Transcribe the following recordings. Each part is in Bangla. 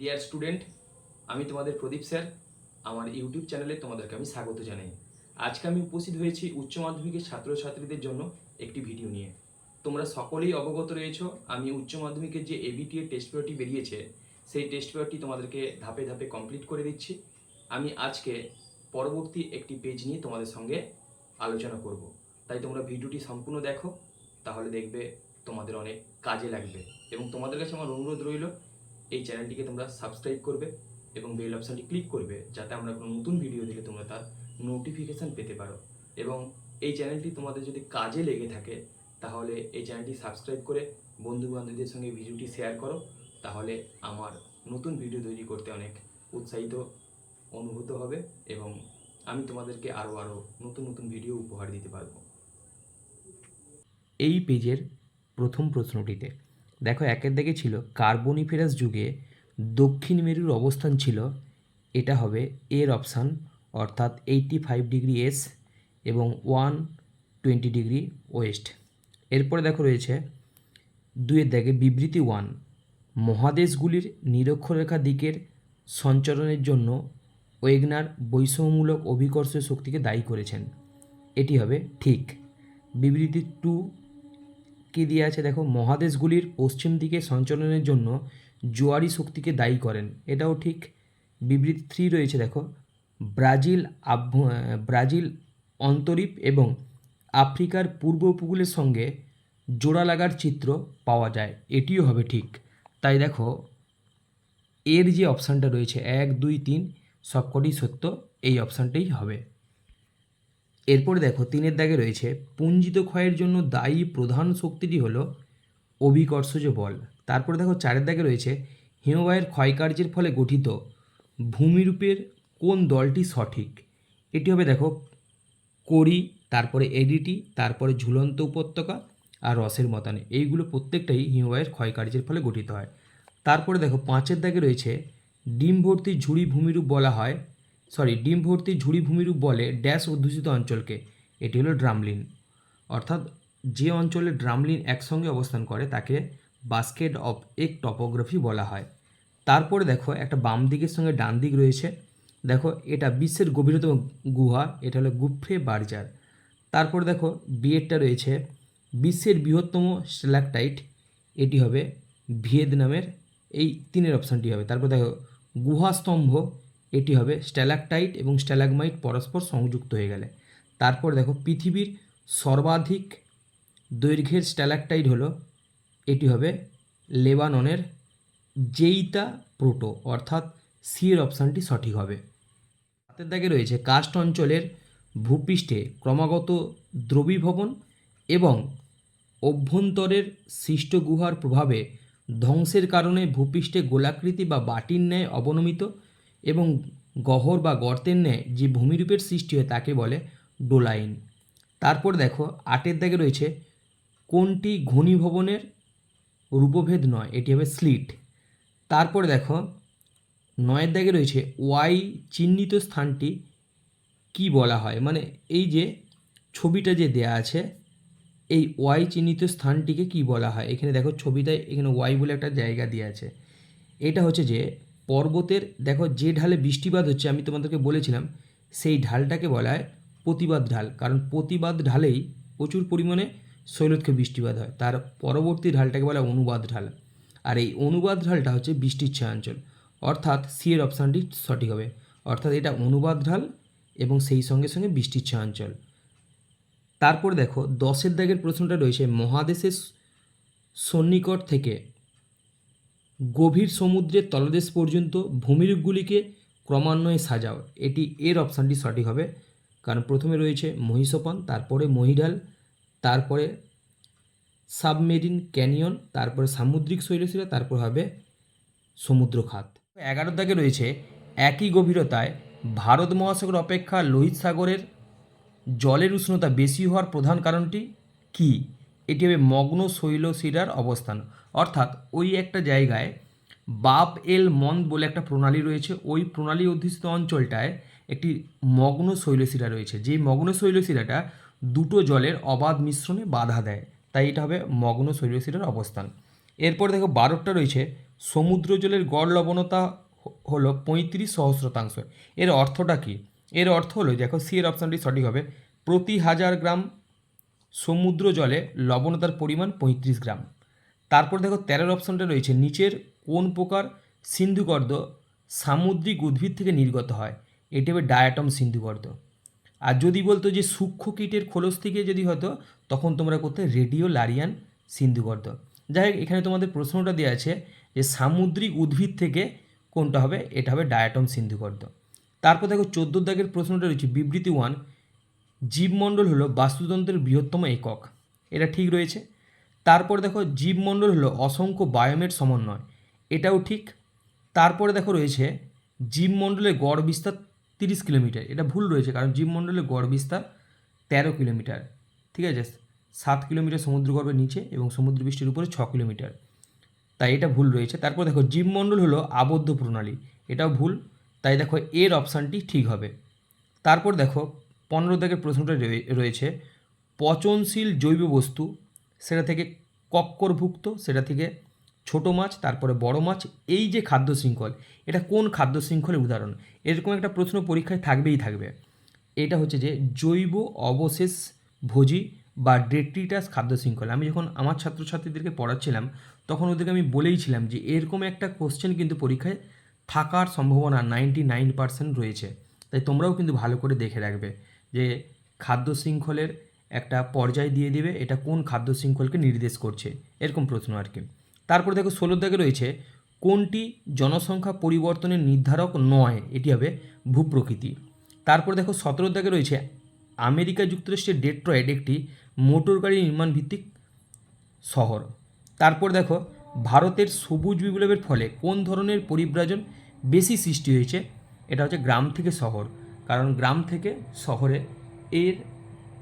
ডিয়ার স্টুডেন্ট আমি তোমাদের প্রদীপ স্যার। আমার ইউটিউব চ্যানেলে তোমাদেরকে আমি স্বাগত জানাই। আজকে আমি উপস্থিত হয়েছি উচ্চ মাধ্যমিকের ছাত্রছাত্রীদের জন্য একটি ভিডিও নিয়ে। তোমরা সকলেই অবগত রয়েছ, আমি উচ্চ মাধ্যমিকের যে এবিটিএ টেস্ট পেপারটি বেরিয়েছে, সেই টেস্ট পেপারটি তোমাদেরকে ধাপে ধাপে কমপ্লিট করে দিচ্ছি। আমি আজকে পরবর্তী একটি পেজ নিয়ে তোমাদের সঙ্গে আলোচনা করব। তাই তোমরা ভিডিওটি সম্পূর্ণ দেখো, তাহলে দেখবে তোমাদের অনেক কাজে লাগবে এবং তোমাদের কাছে আমার অনুরোধ রইল এই চ্যানেলটিকে তোমরা সাবস্ক্রাইব করবে এবং বেল অপশানটি ক্লিক করবে, যাতে আমরা কোনো নতুন ভিডিও দিলে তোমরা তার নোটিফিকেশান পেতে পারো। এবং এই চ্যানেলটি তোমাদের যদি কাজে লেগে থাকে, তাহলে এই চ্যানেলটি সাবস্ক্রাইব করে বন্ধু বান্ধবীদের সঙ্গে ভিডিওটি শেয়ার করো। তাহলে আমার নতুন ভিডিও তৈরি করতে অনেক উৎসাহিত, অনুভূত হবে এবং আমি তোমাদেরকে আরও আরও নতুন নতুন ভিডিও উপহার দিতে পারব। এই পেজের প্রথম প্রশ্নটিতে দেখো, একের দিকে ছিল কার্বনিফেরাস যুগে দক্ষিণ মেরুর অবস্থান ছিল, এটা হবে এর অপশান, অর্থাৎ এইটটি ফাইভ ডিগ্রি এস এবং ওয়ান টোয়েন্টি ডিগ্রি ওয়েস্ট। এরপরে দেখো রয়েছে দুইয়ের দাগে বিবৃতি ওয়ান, মহাদেশগুলির নিরক্ষরেখা দিকের সঞ্চরণের জন্য ওয়েগনার বৈষম্যমূলক অভিকর্ষ শক্তিকে দায়ী করেছেন। এটি হবে ঠিক। বিবৃতি টু কি দিয়ে আছে দেখো, মহাদেশগুলির পশ্চিম দিকে সঞ্চালনের জন্য জোয়ারি শক্তিকে দায়ী করেন। এটাও ঠিক। বিবৃতি থ্রি রয়েছে দেখো, ব্রাজিল ব্রাজিল অন্তরীপ এবং আফ্রিকার পূর্ব উপকূলের সঙ্গে জোড়া লাগার চিত্র পাওয়া যায়। এটিও হবে ঠিক। তাই দেখো, এর যে অপশানটা রয়েছে, এক, দুই, তিন, সবকটি সত্য এই অপশানটাই হবে। এরপরে দেখো তিনের দাগে রয়েছে, পুঞ্জিত ক্ষয়ের জন্য দায়ী প্রধান শক্তিটি হলো অভিকর্ষজ বল। তারপরে দেখো চারের দাগে রয়েছে, হিমবাহের ক্ষয়কার্যের ফলে গঠিত ভূমিরূপের কোন দলটি সঠিক? এটি হবে দেখো করি, তারপরে এডিটি, তারপরে ঝুলন্ত উপত্যকা আর রসের মতানে। এইগুলো প্রত্যেকটাই হিমবাহের ক্ষয়কার্যের ফলে গঠিত হয়। তারপরে দেখো পাঁচের দাগে রয়েছে, ডিম ভর্তি ঝুড়ি ভূমিরূপ বলা হয় সরি, ডিম ভর্তি ঝুড়ি ভূমিরূপ বলে ড্যাশ অধ্যুষিত অঞ্চলকে। এটি হলো ড্রামলিন। অর্থাৎ যে অঞ্চলে ড্রামলিন একসঙ্গে অবস্থান করে, তাকে বাস্কেট অফ এক টপোগ্রাফি বলা হয়। তারপরে দেখো, একটা বাম দিকের সঙ্গে ডান দিক রয়েছে। দেখো, এটা বিশ্বের গভীরতম গুহা, এটা হলো গুফ্রে বার্জার। তারপর দেখো, বিয়েরটা রয়েছে। বিশ্বের বৃহত্তম স্ট্যালাকটাইট, এটি হবে ভিয়েতনামের, এই তিনের অপশানটি হবে। তারপর দেখো গুহাস্তম্ভ এটি হবে স্ট্যালাকটাইট এবং স্ট্যালাগমাইট পরস্পর সংযুক্ত হয়ে গেলে। তারপর দেখো পৃথিবীর সর্বাধিক দৈর্ঘ্যের স্ট্যালাকটাইট হলো, এটি হবে লেবাননের জেইতা প্রোটো, অর্থাৎ সি এর অপশানটি সঠিক হবে। হাতের দাগে রয়েছে কাস্ট অঞ্চলের ভূপৃষ্ঠে ক্রমাগত দ্রবীভবন এবং অভ্যন্তরের সৃষ্ট গুহার প্রভাবে ধ্বংসের কারণে ভূপৃষ্ঠে গোলাকৃতি বা বাটির ন্যায় অবনমিত এবং গহ্বর বা গর্তের ন্যায় যে ভূমিরূপের সৃষ্টি হয় তাকে বলে ডোলাইন। তারপর দেখো, আটের দাগে রয়েছে, কোনটি ঘনীভবনের রূপভেদ নয়, এটি হবে স্লিট। তারপরে দেখো, নয়ের দাগে রয়েছে, ওয়াই চিহ্নিত স্থানটি কি বলা হয়? মানে এই যে ছবিটা যে দেয়া আছে, এই ওয়াই চিহ্নিত স্থানটিকে কি বলা হয়? এখানে দেখো ছবিটায় এখানে ওয়াই বলে একটা জায়গা দিয়ে আছে। এটা হচ্ছে যে পর্বতের, দেখো যে ঢালে বৃষ্টিপাত হচ্ছে, আমি তোমাদেরকে বলেছিলাম, সেই ঢালটাকে বলা হয় প্রতিবাদ ঢাল। কারণ প্রতিবাদ ঢালেই প্রচুর পরিমাণে শৈলক্ষে বৃষ্টিপাত হয়। তার পরবর্তী ঢালটাকে বলা হয় অনুবাদ ঢাল। আর এই অনুবাদ ঢালটা হচ্ছে বৃষ্টির ছায়াঞ্চল। অর্থাৎ সি এর অপশানটি সঠিক হবে। অর্থাৎ এটা অনুবাদ ঢাল এবং সেই সঙ্গে সঙ্গে বৃষ্টির ছায়াঞ্চল। তারপর দেখো, দশের দাগের প্রশ্নটা রয়েছে, মহাদেশের সন্নিকট থেকে গভীর সমুদ্রের তলদেশ পর্যন্ত ভূমিরূপগুলিকে ক্রমান্বয়ে সাজাও। এটি এর অপশানটি সঠিক হবে। কারণ প্রথমে রয়েছে মহিষপান, তারপরে মহিডাল, তারপরে সাবমেরিন ক্যানিয়ন, তারপরে সামুদ্রিক শৈলশিলা, তারপর হবে সমুদ্র খাত এগারো দাগে রয়েছে একই গভীরতায় ভারত মহাসাগর অপেক্ষা লোহিত সাগরের জলের উষ্ণতা বেশি হওয়ার প্রধান কারণটি কি? এটি হবে মগ্ন শৈলশিরার অবস্থান। অর্থাৎ ওই একটা জায়গায় বাপ এল মন্দ বলে একটা প্রণালী রয়েছে। ওই প্রণালী অধ্যুষিত অঞ্চলটায় একটি মগ্ন শৈলশিলা রয়েছে। যেই মগ্ন শৈলশিলাটা দুটো জলের অবাধ মিশ্রণে বাধা দেয়। তাই এটা হবে মগ্ন শৈলশিলার অবস্থান। এরপর দেখো বারোটা রয়েছে। সমুদ্র জলের গড় লবণতা হলো পঁয়ত্রিশ সহস্রতাংশ। এর অর্থটা কী? এর অর্থ হলো দেখো, সি এর অপশানটি সঠিক হবে। প্রতি হাজার গ্রাম সমুদ্র জলে লবণতার পরিমাণ পঁয়ত্রিশ গ্রাম। তারপর দেখো তেরোর অপশানটা রয়েছে, নিচের কোন প্রকার সিন্ধুগর্দ সামুদ্রিক উদ্ভিদ থেকে নির্গত হয়? এটি হবে ডায়াটম সিন্ধুগর্দ আর যদি বলতো যে সূক্ষ্ম কীটের খোলস থেকে যদি হতো, তখন তোমরা করতে রেডিও লারিয়ান সিন্ধুগর্দ যাই হোক, এখানে তোমাদের প্রশ্নটা দেওয়া আছে যে সামুদ্রিক উদ্ভিদ থেকে কোনটা হবে? এটা হবে ডায়াটম সিন্ধুগর্দ তারপর দেখো চোদ্দোর দাগের প্রশ্নটা রয়েছে, বিবৃতি ওয়ান জীবমণ্ডল হলো বাস্তুতন্ত্রের বৃহত্তম একক। এটা ঠিক রয়েছে। তারপর দেখো জীবমণ্ডল হলো অসংখ্য বায়োমের সমন্বয়। এটাও ঠিক। তারপরে দেখো রয়েছে জীবমণ্ডলের গড় বিস্তার তিরিশ কিলোমিটার। এটা ভুল রয়েছে কারণ জীবমণ্ডলের গড় বিস্তার তেরো কিলোমিটার। ঠিক আছে? সাত কিলোমিটার সমুদ্রগর্ভের নিচে এবং সমুদ্রপৃষ্ঠের উপরে ছ কিলোমিটার। তাই এটা ভুল রয়েছে। তারপর দেখো জীবমণ্ডল হলো আবদ্ধ প্রণালী। এটাও ভুল। তাই দেখো এর অপশানটি ঠিক হবে। তারপর দেখো পনেরো দাগের প্রশ্নটা রয়ে- রয়েছে পচনশীল জৈব বস্তু সেটা থেকে কক্করভুক্ত, সেটা থেকে ছোট মাছ, তারপরে বড় মাছ, এই যে খাদ্য শৃঙ্খল, এটা কোন খাদ্য শৃঙ্খলের উদাহরণ? এরকম একটা প্রশ্ন পরীক্ষায় থাকবেই থাকবে। এটা হচ্ছে যে জৈব অবশেষ ভোজী বা ডেট্রিটাস খাদ্য শৃঙ্খল। আমি যখন আমার ছাত্রছাত্রীদেরকে পড়াচ্ছিলাম, তখন ওদেরকে আমি বলেইছিলাম যে এরকম একটা কোশ্চেন কিন্তু পরীক্ষায় থাকার সম্ভাবনা নাইনটি নাইন পার্সেন্ট রয়েছে। তাই তোমরাও কিন্তু ভালো করে দেখে রাখবে যে খাদ্য শৃঙ্খলের একটা পর্যায় দিয়ে দিবে, এটা কোন খাদ্য শৃঙ্খলকে নির্দেশ করছে, এরকম প্রশ্ন আর কি। তারপর দেখো ষোলো দাগে রয়েছে, কোনটি জনসংখ্যা পরিবর্তনের নির্ধারক নয়, এটি হবে ভূপ্রকৃতি। তারপর দেখো সতেরো দাগে রয়েছে, আমেরিকা যুক্তরাষ্ট্রের ডেট্রয়েড একটি মোটর গাড়ি নির্মাণ ভিত্তিক শহর। তারপর দেখো, ভারতের সবুজ বিপ্লবের ফলে কোন ধরনের পরিব্রাজন বেশি সৃষ্টি হয়েছে, এটা হচ্ছে গ্রাম থেকে শহর। কারণ গ্রাম থেকে শহরে এর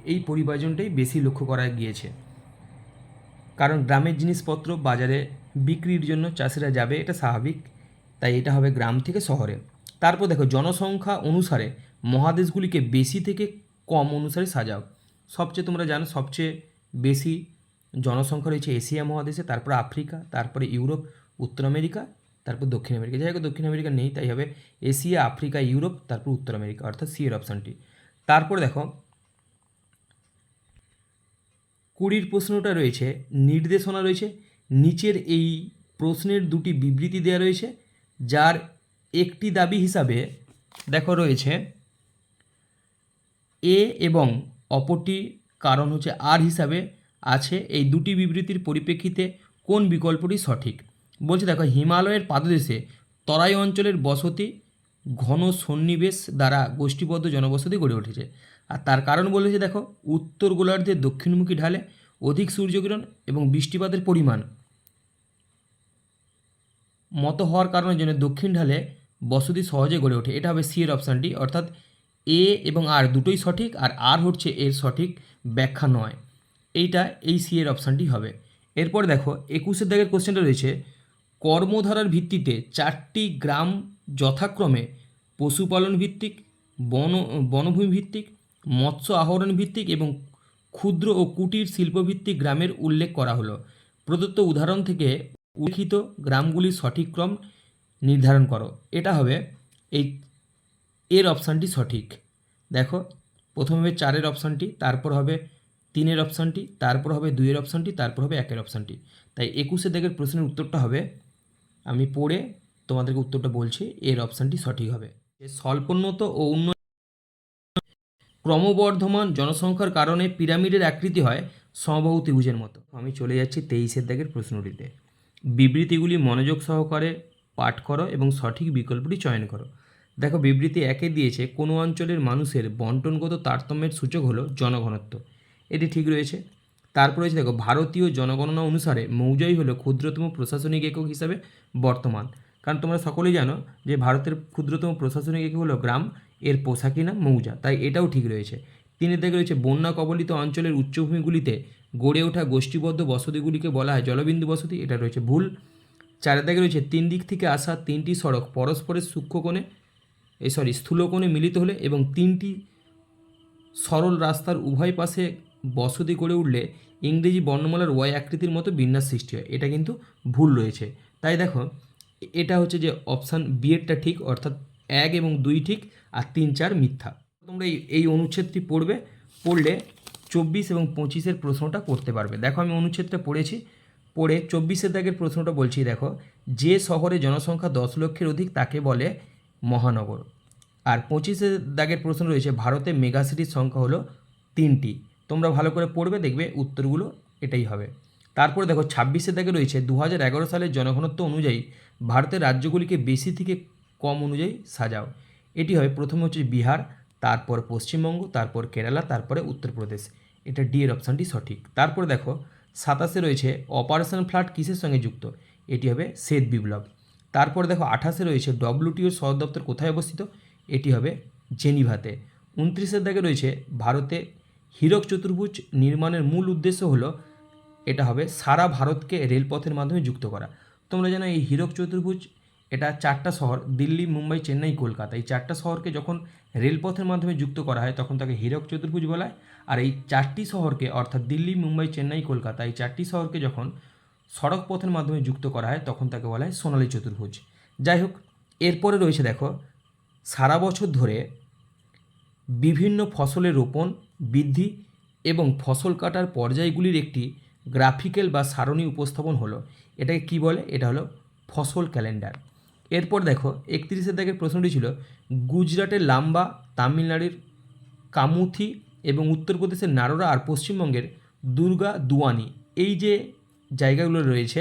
এই পরিব্রাজনটাই বেশি লক্ষ্য করা গিয়েছে। কারণ গ্রামের জিনিসপত্র বাজারে বিক্রির জন্য চাষিরা যাবে, এটা স্বাভাবিক। তাই এটা হবে গ্রাম থেকে শহরে। তারপর দেখো, জনসংখ্যা অনুসারে মহাদেশগুলিকে বেশি থেকে কম অনুসারে সাজাও। সবচেয়ে তোমরা জানো, সবচেয়ে বেশি জনসংখ্যা রয়েছে এশিয়া মহাদেশে, তারপর আফ্রিকা, তারপরে ইউরোপ, উত্তর আমেরিকা, তারপর দক্ষিণ আমেরিকা। যাই হোক, দক্ষিণ আমেরিকা নেই, তাই হবে এশিয়া, আফ্রিকা, ইউরোপ, তারপর উত্তর আমেরিকা, অর্থাৎ সি এর অপশানটি। তারপর দেখো কুড়ির প্রশ্নটা রয়েছে, নির্দেশনা রয়েছে, নিচের এই প্রশ্নের দুটি বিবৃতি দেওয়া রয়েছে, যার একটি দাবি হিসাবে দেখো রয়েছে, এ এবং অপরটি কারণ হচ্ছে আর হিসাবে আছে এই দুটি বিবৃতির পরিপ্রেক্ষিতে কোন বিকল্পটি সঠিক। বলছে দেখো, হিমালয়ের পাদদেশে তরাই অঞ্চলের বসতি ঘন সন্নিবেশ দ্বারা গোষ্ঠীবদ্ধ জনবসতি গড়ে উঠেছে। আর তার কারণ বলেছে দেখো, উত্তর গোলার্ধের দক্ষিণমুখী ঢালে অধিক সূর্যকিরণ এবং বৃষ্টিপাতের পরিমাণ। মতো হওয়ার কারণের জন্য দক্ষিণ ঢালে বসতি সহজে গড়ে ওঠে। এটা হবে সি এর অপশানটি অর্থাৎ এ এবং আর দুটোই সঠিক আর আর হচ্ছে এর সঠিক ব্যাখ্যা নয়। এইটা এই সি এর অপশানটি হবে। এরপর দেখো, একুশের দাগের কোশ্চেনটা রয়েছে, কর্মধারার ভিত্তিতে চারটি গ্রাম যথাক্রমে পশুপালন ভিত্তিক, বন, বনভূমি ভিত্তিক মৎস্য আহরণ ভিত্তিক এবং ক্ষুদ্র ও কুটির শিল্পভিত্তিক গ্রামের উল্লেখ করা হলো। প্রদত্ত উদাহরণ থেকে উল্লিখিত গ্রামগুলির সঠিক ক্রম নির্ধারণ করো। এটা হবে এই এর অপশানটি সঠিক। দেখো, প্রথমে হবে চারের অপশানটি, তারপর হবে তিনের অপশানটি, তারপর হবে দুইয়ের অপশানটি, তারপর হবে একের অপশানটি। তাই একুশে দেখের প্রশ্নের উত্তরটা হবে, আমি পড়ে তোমাদেরকে উত্তরটা বলছি, এর অপশানটি সঠিক হবে। স্বল্পোন্নত ও উন্নত ক্রমবর্ধমান জনসংখ্যার কারণে পিরামিডের আকৃতি হয় সমবাহু ত্রিভুজের মতো। আমি চলে যাচ্ছি তেইশের দাগের প্রশ্নটিতে। বিবৃতিগুলি মনোযোগ সহকারে পাঠ করো এবং সঠিক বিকল্পটি চয়ন করো। দেখো, বিবৃতি একে দিয়েছে, কোনো অঞ্চলের মানুষের বন্টনগত তারতম্যের সূচক হলো জনঘনত্ব। এটি ঠিক রয়েছে। তারপর রয়েছে, দেখো, ভারতীয় জনগণনা অনুসারে মৌজাই হলো ক্ষুদ্রতম প্রশাসনিক একক হিসাবে বর্তমান। কারণ তোমরা সকলেই জানো যে ভারতের ক্ষুদ্রতম প্রশাসনিক একক হলো গ্রাম এর পোশাকি নাম মৌজা। তাই এটাও ঠিক রয়েছে। তিনের দিকে রয়েছে বন্যা কবলিত অঞ্চলের উচ্চভূমিগুলিতে গড়ে ওঠা গোষ্ঠীবদ্ধ বসতিগুলিকে বলা হয় জলবিন্দু বসতি, এটা রয়েছে ভুল। চারের দিকে রয়েছে তিন দিক থেকে আসা তিনটি সড়ক, পরস্পরের সূক্ষ্মকোণে এই সরি স্থূলকোণে মিলিত হলে এবং তিনটি সরল রাস্তার উভয় পাশে বসতি গড়ে উঠলে ইংরেজি বর্ণমালার ওয়াই আকৃতির মতো বিন্যাস সৃষ্টি হয়। এটা কিন্তু ভুল রয়েছে। তাই দেখো এটা হচ্ছে যে অপশান বিয়েরটা ঠিক, অর্থাৎ এক এবং দুই ঠিক আর তিন চার মিথ্যা। তোমরা এই এই অনুচ্ছেদটি পড়বে, পড়লে চব্বিশ এবং পঁচিশের প্রশ্নটা করতে পারবে। দেখো আমি অনুচ্ছেদটা পড়েছি, পড়ে চব্বিশের দাগের প্রশ্নটা বলছি, দেখো, যে শহরে জনসংখ্যা দশ লক্ষের অধিক তাকে বলে মহানগর। আর পঁচিশের দাগের প্রশ্ন রয়েছে, ভারতে মেগা সিটির সংখ্যা হলো তিনটি। তোমরা ভালো করে পড়বে, দেখবে উত্তরগুলো এটাই হবে। তারপরে দেখো, ছাব্বিশের দাগে রয়েছে দু হাজার এগারো সালের জনঘনত্ব অনুযায়ী ভারতের রাজ্যগুলিকে বেশি থেকে কম অনুযায়ী সাজাও। এটি হবে প্রথমে হচ্ছে বিহার, তারপর পশ্চিমবঙ্গ, তারপর কেরালা, তারপরে উত্তরপ্রদেশ। এটা ডি এর অপশানটি সঠিক। তারপরে দেখো, সাতাশে রয়েছে অপারেশন ফ্লাড কিসের সঙ্গে যুক্ত? এটি হবে শ্বেত বিপ্লব। তারপর দেখো, আঠাশে রয়েছে ডব্লিউটিওর সদর দপ্তর কোথায় অবস্থিত? এটি হবে জেনিভাতে। উনত্রিশের দাগে রয়েছে ভারতে হীরক চতুর্ভুজ নির্মাণের মূল উদ্দেশ্য হলো এটা হবে সারা ভারতকে রেলপথের মাধ্যমে যুক্ত করা। তোমরা জানো এই হীরক চতুর্ভুজ এটা চারটা শহর, দিল্লি, মুম্বাই, চেন্নাই, কলকাতা। এই চারটা শহরকে যখন রেলপথের মাধ্যমে যুক্ত করা হয়, তখন তাকে হীরক চতুর্ভুজ বলা হয়। আর এই চারটি শহরকে, অর্থাৎ দিল্লি, মুম্বাই, চেন্নাই, কলকাতা, এই চারটি শহরকে যখন সড়ক পথের মাধ্যমে যুক্ত করা হয়, তখন তাকে বলা হয় সোনালী চতুর্ভুজ। যাই হোক, এরপরে রয়েছে দেখো, সারা বছর ধরে বিভিন্ন ফসলের রোপণ বৃদ্ধি এবং ফসল কাটার পর্যায়গুলির একটি গ্রাফিক্যাল বা সারণী উপস্থাপন হলো। এটাকে কি বলে? এটা হলো ফসল ক্যালেন্ডার। এরপর দেখো একত্রিশের দাগের প্রশ্নটি ছিল, গুজরাটের লাম্বা, তামিলনাড়ুর কামুথি এবং উত্তরপ্রদেশের নারোরা আর পশ্চিমবঙ্গের দুর্গা দুয়ানি। এই যে জায়গাগুলো রয়েছে,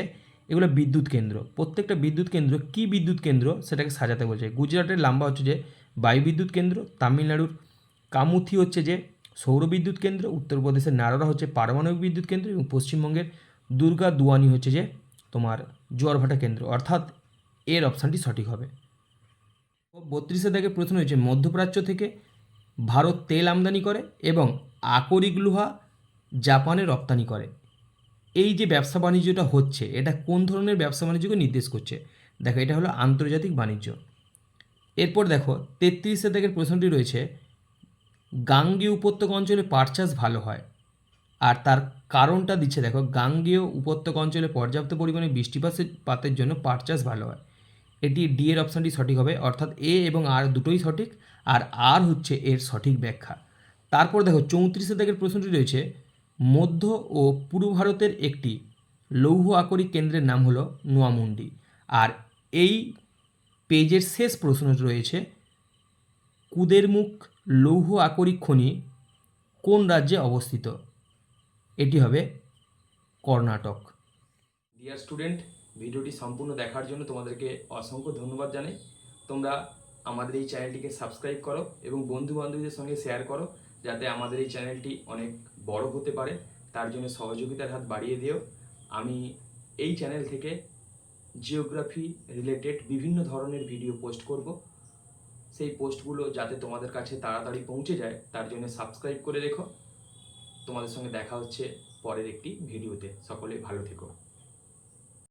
এগুলো বিদ্যুৎ কেন্দ্র। প্রত্যেকটা বিদ্যুৎ কেন্দ্র কি বিদ্যুৎ কেন্দ্র সেটাকে সাজাতে বলছে। গুজরাটের লাম্বা হচ্ছে যে বায়ু বিদ্যুৎ কেন্দ্র, তামিলনাড়ুর কামুথি হচ্ছে যে সৌর বিদ্যুৎ কেন্দ্র, উত্তরপ্রদেশের নারোরা হচ্ছে পারমাণবিক বিদ্যুৎ কেন্দ্র এবং পশ্চিমবঙ্গের দুর্গা দুয়ানি হচ্ছে যে তোমার জোয়ারভাটা কেন্দ্র। অর্থাৎ এর অপশানটি সঠিক হবে। বত্রিশে দাগে প্রশ্ন হয়েছে, মধ্যপ্রাচ্য থেকে ভারত তেল আমদানি করে এবং আকরিক লোহা জাপানে রপ্তানি করে। এই যে ব্যবসা বাণিজ্যটা হচ্ছে, এটা কোন ধরনের ব্যবসা বাণিজ্যকে নির্দেশ করছে? দেখো, এটা হলো আন্তর্জাতিক বাণিজ্য। এরপর দেখো, তেত্রিশে দাগের প্রশ্নটি রয়েছে, গাঙ্গীয় উপত্যকা অঞ্চলে পাট চাষ ভালো হয়? আর তার কারণটা দিচ্ছে, দেখো, গাঙ্গেয় উপত্যকা অঞ্চলে পর্যাপ্ত পরিমাণে বৃষ্টিপাতের পাতের জন্য পাট চাষ ভালো হয়। এটি ডি এর অপশানটি সঠিক হবে, অর্থাৎ এ এবং আর দুটোই সঠিক, আর আর হচ্ছে এর সঠিক ব্যাখ্যা। তারপর দেখো, চৌত্রিশে দাগের প্রশ্নটি রয়েছে, মধ্য ও পূর্ব ভারতের একটি লৌহ আকরিক কেন্দ্রের নাম হলো নোয়ামুন্ডি। আর এই পেজের শেষ প্রশ্ন রয়েছে, কুদেরমুখ লৌহ আকরিক খনি কোন রাজ্যে অবস্থিত? এটি হবে কর্ণাটক। ডিয়ার স্টুডেন্ট ভিডিওটি সম্পূর্ণ দেখার জন্য তোমাদেরকে অসংখ্য ধন্যবাদ জানাই। তোমরা আমাদের এই চ্যানেলটিকে সাবস্ক্রাইব করো এবং বন্ধু বান্ধবীদের সঙ্গে শেয়ার করো যাতে আমাদের এই চ্যানেলটি অনেক বড় হতে পারে। তার জন্য সহযোগিতার হাত বাড়িয়ে দিও। আমি এই চ্যানেল থেকে জিওগ্রাফি রিলেটেড বিভিন্ন ধরনের ভিডিও পোস্ট করব। সেই পোস্টগুলো যাতে তোমাদের কাছে তাড়াতাড়ি পৌঁছে যায়, তার জন্য সাবস্ক্রাইব করে রেখো। তোমাদের সঙ্গে দেখা হচ্ছে পরের একটি ভিডিওতে। সকলে ভালো থেকো।